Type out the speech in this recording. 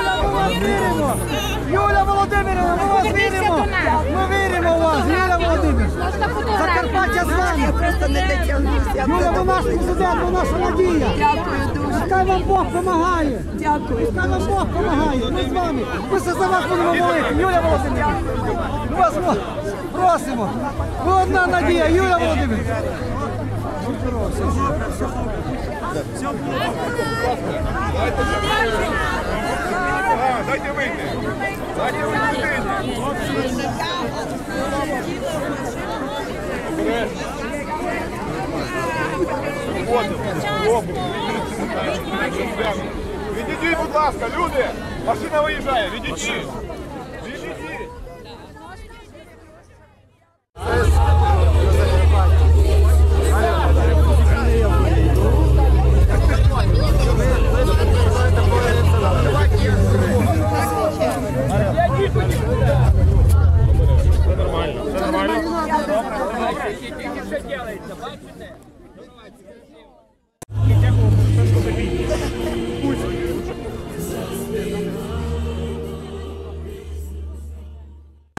віримо! Юля Володимирівна, ми вас віримо! Ми віримо у вас, Юля Володимирівна! Закарпаття з вами! Просто не дотягнувся. Юля, ви наш президент, ви наша надія! Дякую дуже. Хай вам Бог допомагає! Дякую. Хай вам Бог допомагає! Ми з вами! Ми все за вас будемо молити! Юля Володимирівна! Ми вас просимо! Ви одна надія, Юля Володимирівна! А, Відійдіть, будь ласка, люди! Машина виїжджає, відійдіть! Тільки ще ділається, бачите?